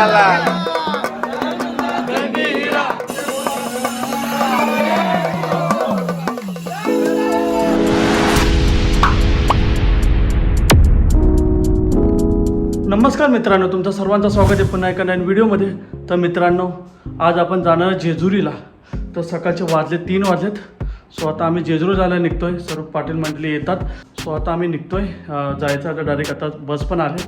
मल्हार नमस्कार मित्रांनो तुमचं सर्वांचं स्वागत आहे पुन्हा एका नवीन व्हिडिओमध्ये. तर मित्रांनो आज आपण जाणार आहे जेजुरीला. तर सकाळचे वाजले तीन वाजलेत. सो आता आम्ही जेजुरी जायला निघतोय. सर्व पाटील मंडळी येतात. सो आता आम्ही निघतो आहे जायचं आता डायरेक्ट आता बस पण आले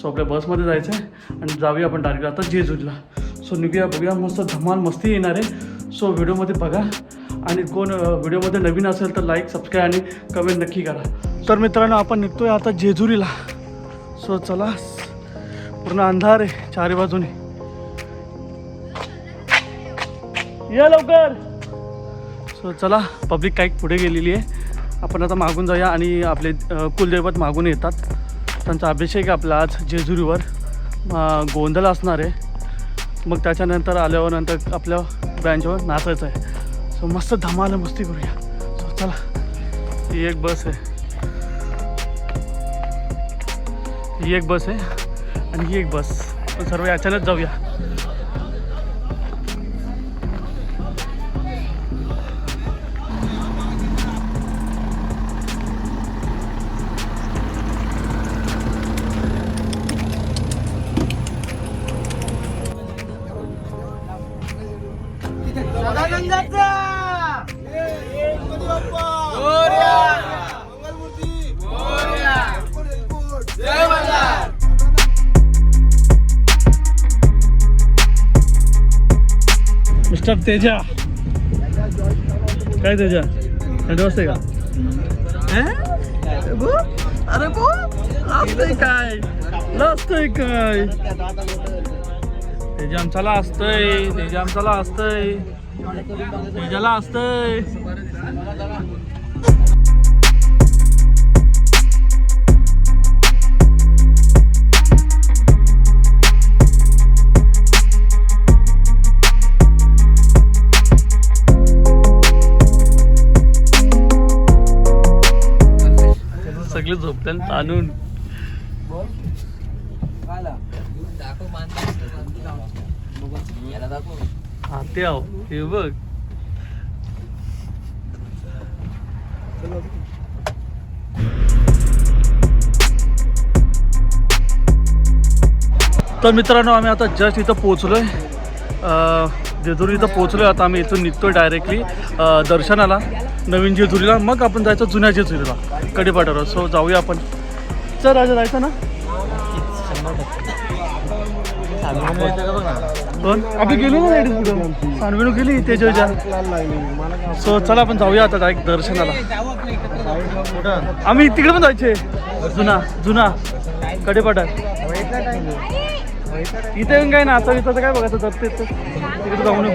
सो आपल्या बसमध्ये जायचं आहे आणि जाऊया आपण डायरेक्ट आता जेजुरीला. सो निघूया बघूया. मस्त धमाल मस्ती येणार आहे. सो व्हिडिओमध्ये बघा. आणि कोण व्हिडिओमध्ये नवीन असेल तर लाईक सबस्क्राईब आणि कमेंट नक्की करा. तर मित्रांनो आपण निघतो आहे आता जेजुरीला. सो चला. पूर्ण अंधार आहे चारी बाजूने. या लवकर. सो चला. पब्लिक काही पुढे गेलेली आहे. आपण आता मागून जाऊया आणि आपले कुलदैवत मागून येतात. त्यांचा अभिषेक आपला आज जेजुरीवर. गोंधळ असणार आहे. मग त्याच्यानंतर आल्यावर नंतर आपल्या बँचवर नाचायचं आहे. सो मस्त धमाल मस्ती करूया. सो चला. ही एक बस आहे. ही एक बस आहे. आणि ही एक बस. सर्व याच्यानंच जाऊया. तेजा. काय तेजा? थंडी वाजते का? अरे बो असतंय काय? असतंय काय? तेजा आमच्याला असतंय. तेजा आमच्याला असतंय. तेजाला असतंय. सगळे झोपत्यान ताणून. हा ते आहो हे बघ. तर मित्रांनो आम्ही आता जस्ट इथं पोहोचलोय. अं, जेजुरी इथं पोहोचलोय. आता आम्ही इथून निघतोय डायरेक्टली दर्शनाला. नवीन जेजुरीला. मग आपण जायचं जुन्या जेजुरीला. कडेपाटावर सो जाऊया आपण. चल राजा जायचं ना? कोण आम्ही गेलो ना ladies सानवेणू गेली तेजच्या. सो चला आपण जाऊया आता डायरेक्ट दर्शनाला. आम्ही तिकडे पण जायचे. जुना जुना. कडेपाटात इथे येऊन काय ना आता इथं काय बघायचं? तर ते- तिकडे जाऊन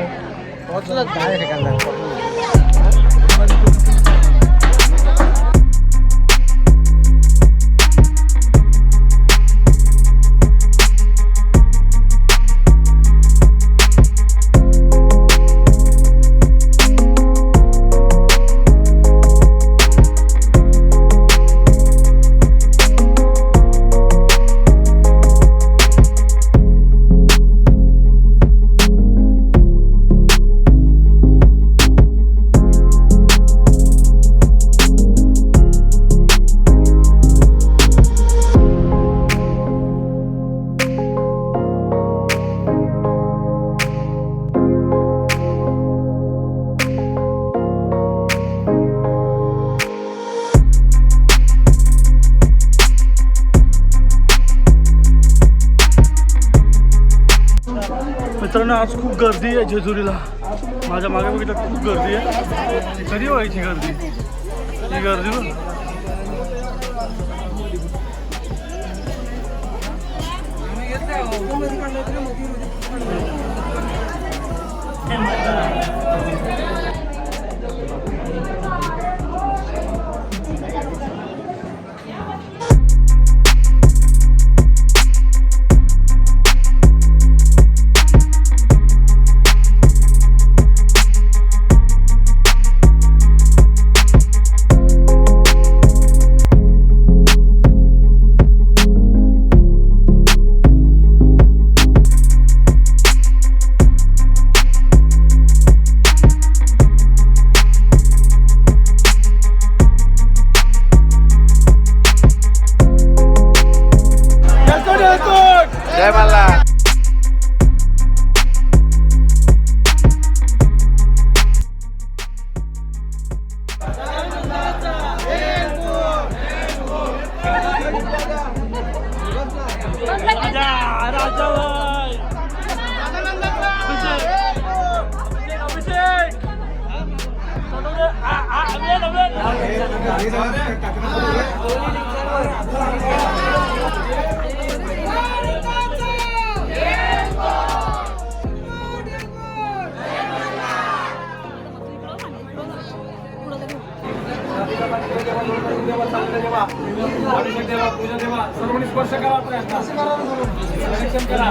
खूप गर्दी आहे जेजुरीला. माझ्या मागे बघितलं खूप गर्दी आहे. कधी व्हायची गर्दी? ही गर्दी बघ सर्वांनी स्पर्श करा आपल्या Selection करा.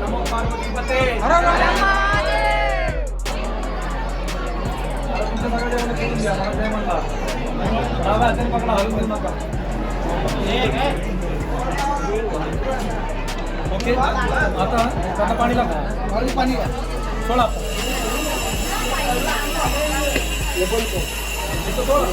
नमो पार्वतीपते. तुमच्या सगळ्या देवाला सोडून द्या, मला जय म्हणला. डावा हाताने पकडा, हलवू देऊ नका. ओके. आता आता पाणी लागतं पाणी सोडा. चिंतामणी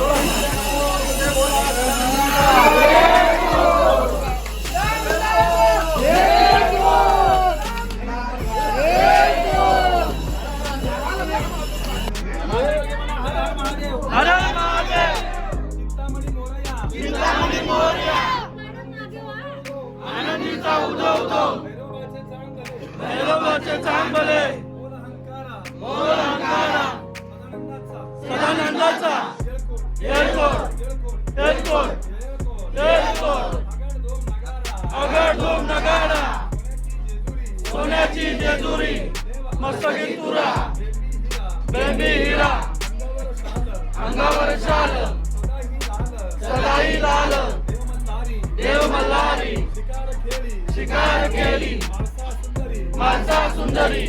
माता सुंदरी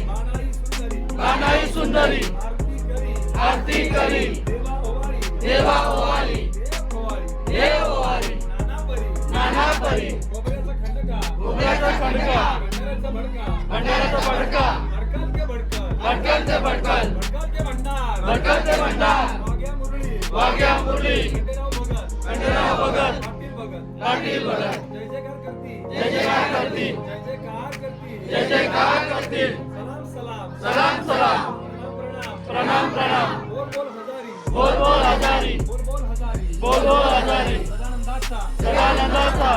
कानाई सुंदरी आरती करी. देवा ओवाली देव ओवाली नाना परी उभ्याचा खंडका भंडाराचा भडका भडकल ते भडकल भडकल ते भंडार वाघ्या मुरली खंडेराव भगत पाटील भगत. सलाम सलाम प्रणाम प्रणाम बोल बोल हजारी बोल बोल हजारी सदानंदाचा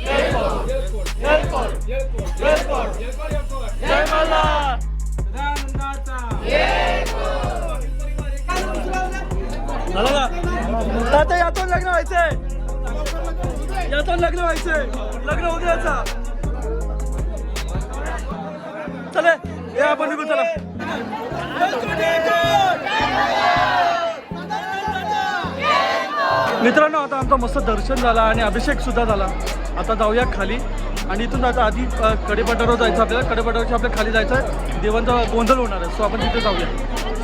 येळकोट येळकोट येळकोट जय मल्हार झालं का तात्या यातून लग्न व्हायचंय यातून लग्न व्हायचंय लग्न उद्याचा या आपण निघू चला. मित्रांनो आता आमचं मस्त दर्शन झालं आणि अभिषेक सुद्धा झाला. आता जाऊया खाली. आणि इथून आता आधी अ, जायचं आपल्याला. कडेपठारावरच्या आपल्या खाली जायचं आहे देवांचा गोंधळ होणार आहे सो आपण तिथे जाऊया.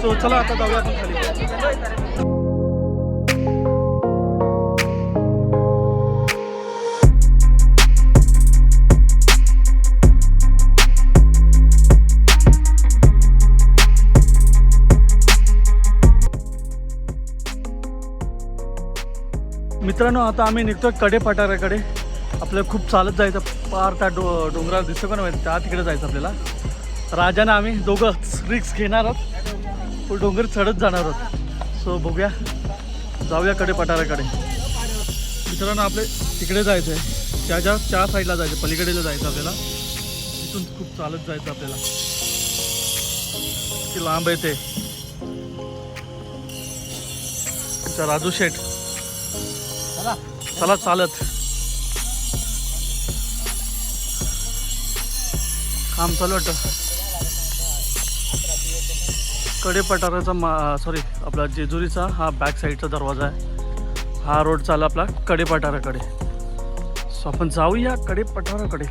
सो चला आता जाऊया आपण खाली. मित्रांनो आता आम्ही निघतोयकडे पठाराकडे आपल्याला खूप चालत जायचं पार त्या डो डोंगरावर दिसतो का नाही त्या तिकडे जायचं आपल्याला. राजाने आम्ही दोघं रिक्स घेणार आहोत पण डोंगर चढत जाणार आहोत. सो बघूया. जाऊया कडे पठाराकडे मित्रांनो आपले तिकडे जायचं आहे त्या ज्या त्या साईडला जायचं पलीकडेला जायचं आपल्याला. तिथून खूप चालत जायचं आपल्याला. किती लांब आहे ते. राजू शेठ. चला चालत. काम चालू वाटतं कडे पठाराचा मा सॉरी आपला जेजुरीचा हा बॅक साईडचा दरवाजा आहे. हा रोड चालला आपला कडे पठाराकडे सो आपण जाऊया कडे पठाराकडे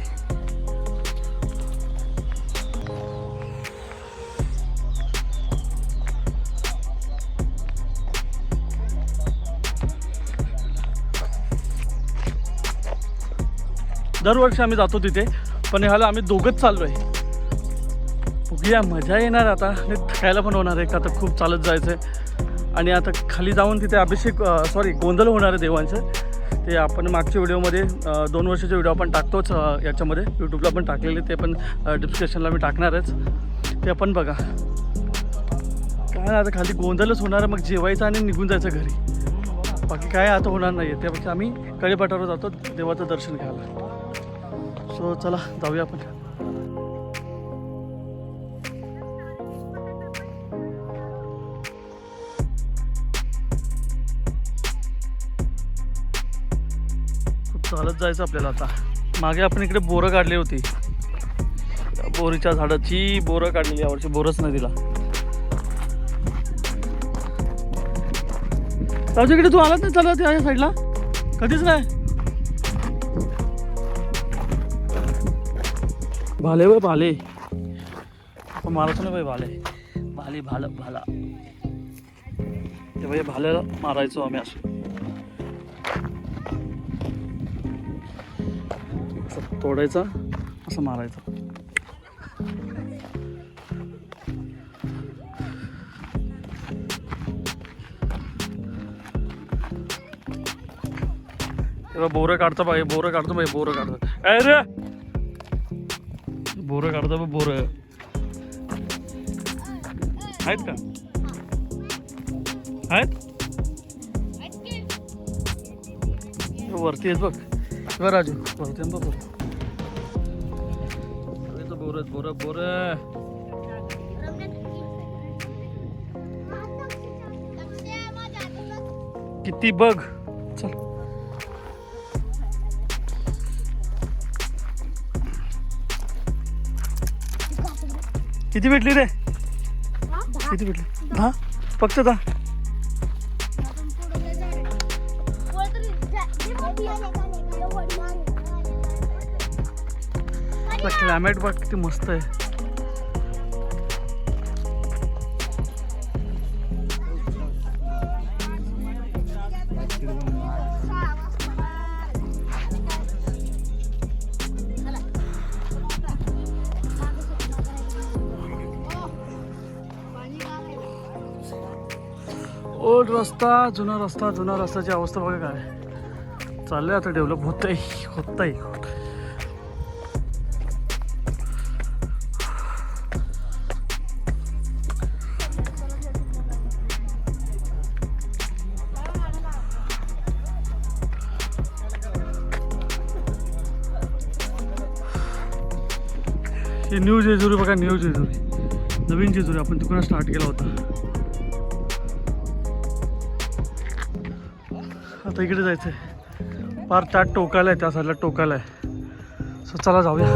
दरवर्षी आम्ही जातो तिथे पण ह्याला आम्ही दोघंच चाललो आहे बघूया मजा येणार आता. आणि थकायला पण होणार आहे का तर खूप चालत जायचं आहे आणि आता खाली जाऊन तिथे अभिषेक सॉरी गोंधळ होणार आहे देवांचं. ते आपण मागच्या व्हिडिओमध्ये दोन वर्षाचे व्हिडिओ आपण टाकतोच याच्यामध्ये. यूट्यूबला पण टाकलेले ते पण डिस्क्रिप्शनला मी टाकणारच. ते आपण बघा. काय आता खाली गोंधळच होणार आहे, मग जेवायचं आणि निघून जायचं घरी. बाकी काय आता होणार नाही आहे त्यापेक्षा आम्ही कडेपाटावर जातो देवाचं दर्शन घ्यायला. सो चला जाऊया आपण. चालत जायचं आपल्याला आता. मागे आपण इकडे बोरं काढली होती. बोरीच्या झाडाची बोरं काढलेली यावर्षी बोरच नाही दिला. राजू इकडे तू आलाच नाही चालत या साईडला? कधीच नाही? भाले बाय भाले। आपण मारायचो नाही बाई भाले। भाले भाल भाला। ते बाई भाल्याला मारायचो आम्ही असं। असं तोडायचा असं मारायचं। तेव्हा बोरं काढता बाई बोरं काढतो बाई बोरं काढतो। अरे रे! बोरं काढतो बघ बोरं. आहेत का? आहेत? वरती आहेत बघ. बघ राजू वरती बघ. बोर बोर बोर. किती बघ. किती भेटली रे? किती भेटली? दहा? फक्त दहा? क्लायमेट बघ किती मस्त आहे. ओल्ड रस्ता जुना रस्ता जुना रस्त्याची अवस्था बघा काय. चाललंय आता डेव्हलप होत आहे होत आहे न्यू जेजुरी बघा न्यू जेजुरी. नवीन जेजुरी आपण तिकडून स्टार्ट केला होता. आता इकडे जायचं आहे फार त्यात टोकाला आहे त्या साईडला टोकाला आहे. सो चला जाऊया.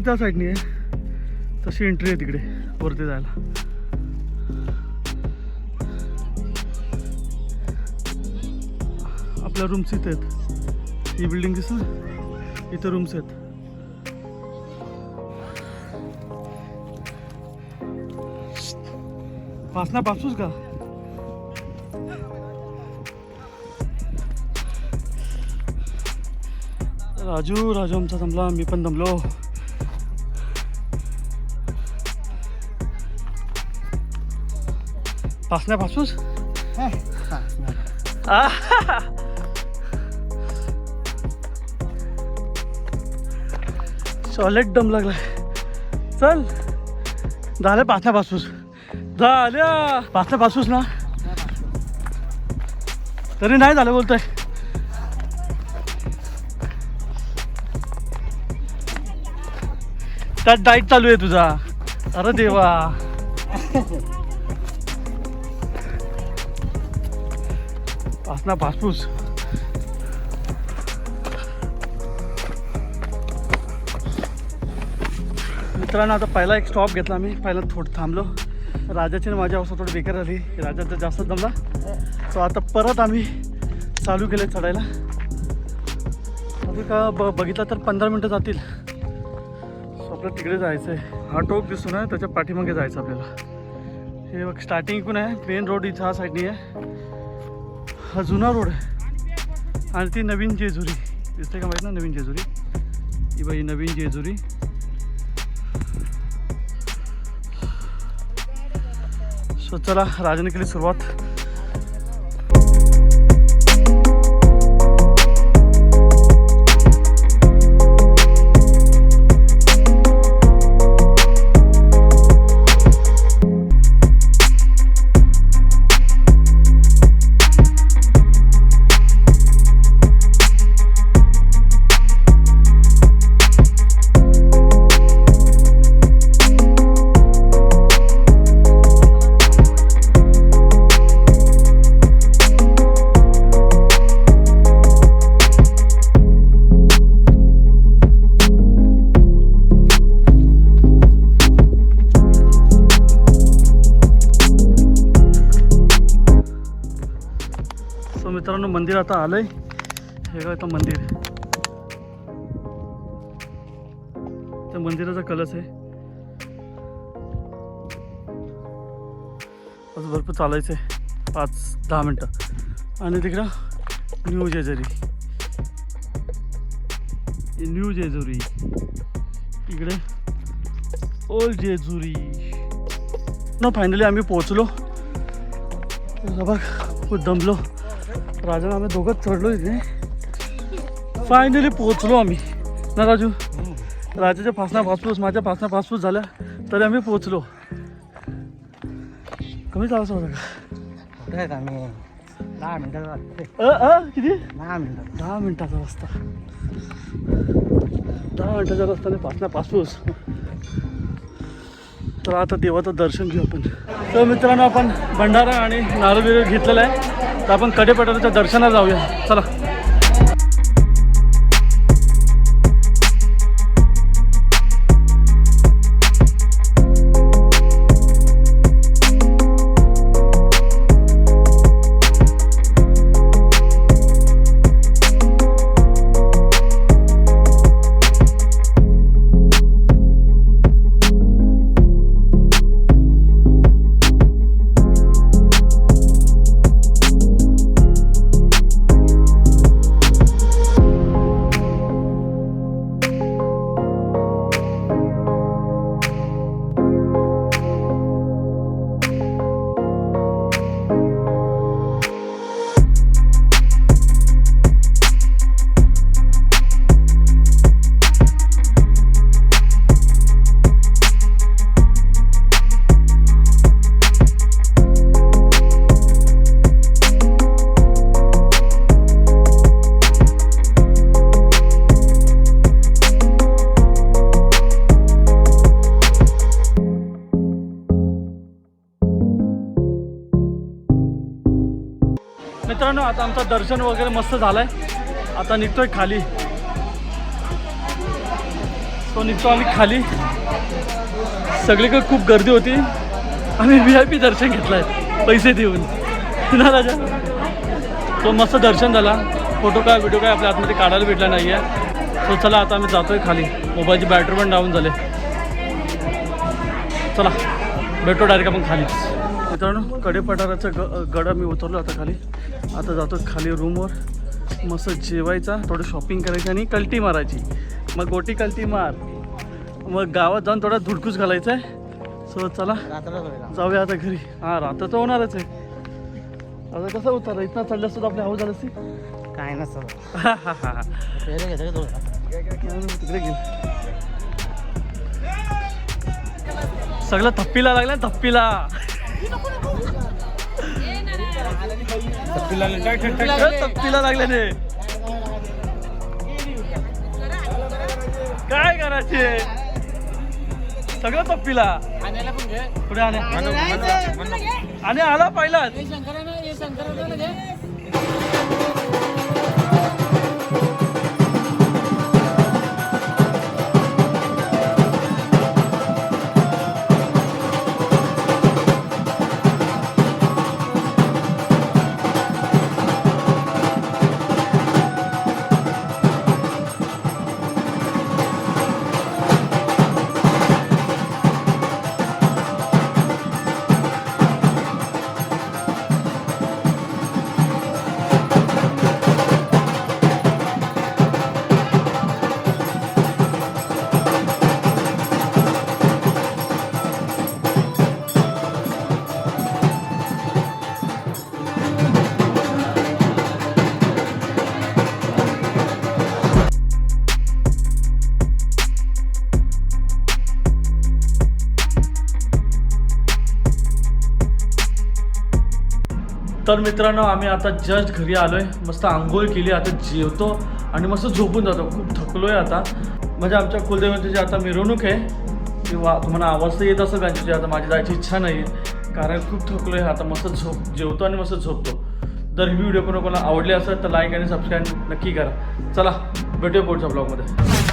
एंट्री त्या साईडनी आहे. तशी एंट्री आहे तिकडे वरती जायला. आपल्या रूम्स इथे आहेत. ही बिल्डिंग दिसत इथं रूम्स आहेत. पासना पासूस का? राजू राजू आमचा जमला मी पण जमलो पासण्या पासूस सॉलिड दम लागलाय चल झालं पासण्या पासूस झाल्या पासण्या पासूस ना तरी नाही झालं बोलतोय त्यात डाईट चालू आहे तुझा अरे देवा असणार पासपूस मित्रांनो आता पहिला एक स्टॉप घेतला मी. पहिला थोडं थांबलो. राजाची माझ्या माझी अवस्था थोडी बेकार झाली. राजा तर जास्त दमला. सो आता परत आम्ही चालू केले चढायला. अजून का ब बघितलं तर पंधरा मिनटं जातील. सो आपलं तिकडे जायचं आहे हा टोक दिसून आहे त्याच्या पाठीमागे जायचं आपल्याला. हे बघ स्टार्टिंग इकून आहे. मेन रोड इथं हा साईडनी आहे. हा जुना रोड आहे. आणि ती नवीन जेजुरी. दिसते का माहीत ना नवीन जेजुरी. ही बाई नवीन जेजुरी. सो चला राजाने केली सुरुवात. मित्रांनो मंदिर आता आलंय. हे काय आता मंदिर. त्या मंदिराचा कलश आहे. आज भरपूर चालायचं आहे पाच दहा मिनटं. आणि तिकडं न्यू जेजुरी. न्यू जेजुरी. इकडे ओल्ड जेजुरी. न फायनली आम्ही पोहोचलो. बघ दमलो. राजाने आम्ही दोघंच चढलो इथे. फायनली पोहोचलो आम्ही. ना राजू? राजाच्या फासना पासपूस माझ्या फासना पासपूस झाल्या तरी आम्ही पोहोचलो. कमी चालायचं होतं का? आम्ही? दहा मिनिटाचा किती? दहा मिनिटात दहा मिनिटाचा रस्ता. दहा मिनिटाच्या रस्त्याने पासना पासपूस तर आता देवाचं दर्शन घेऊ आपण. तर मित्रांनो आपण भंडारा आणि नारळ घेतलेला आहे. तर आपण कडेपठाराच्या दर्शनाला जाऊया. चला. आता दर्शन वगैरे मस्त झालंय. आता निघतोय खाली. तो निघतो आम्ही खाली. सगळीकडे खूप गर्दी होती. आम्ही व्ही आय पी दर्शन घेतलंय. पैसे देऊन. ना राजा? तो मस्त दर्शन झाला. फोटो काय व्हिडिओ काय आपल्या आतमध्ये काढायला भेटला नाही आहे चला आता आम्ही जातोय खाली. मोबाईलची बॅटरी पण डाऊन झाले. चला भेटतो डायरेक्ट आपण खालीच मित्रांनो कडेपठाराचं ग गड मी उतरलो आता खाली. आता जातो खाली रूमवर मस्त जेवायचा थोडं शॉपिंग करायची आणि कल्टी मारायची. मग गोटी कल्टी मार. मग गावात जाऊन थोडा धुडकूस घालायचा आहे. सो चला. जाऊया आता घरी. हां रात्र तर होणारच आहे. आता कसं उतरलं इथं चढलं सुद्धा आपली हवं झालं असती काय नसतं. तिकडे गेल सगळं थप्पीला लागलं थप्पीला. थप्पीला लागल्याने काय करायचे? सगळं घे. पुढे आणे. आणि आला पहिलाच. तर मित्रांनो आम्ही आता जस्ट घरी आलो आहे मस्त आंघोळ केली आता जेवतो आणि मस्त झोपून जातो. खूप थकलो आहे आता. म्हणजे आमच्या कुलदेवतेची जी आता मिरवणूक आहे ती वा तुम्हाला आवाज तर येत असं त्यांची आता माझी जायची इच्छा नाही आहे कारण खूप थकलो आहे आता मस्त झोप जेवतो आणि मस्त झोपतो. जर ही व्हिडिओ कोणाला आवडली असेल तर लाईक आणि सबस्क्राईब नक्की करा. चला भेटूया पुढच्या ब्लॉगमध्ये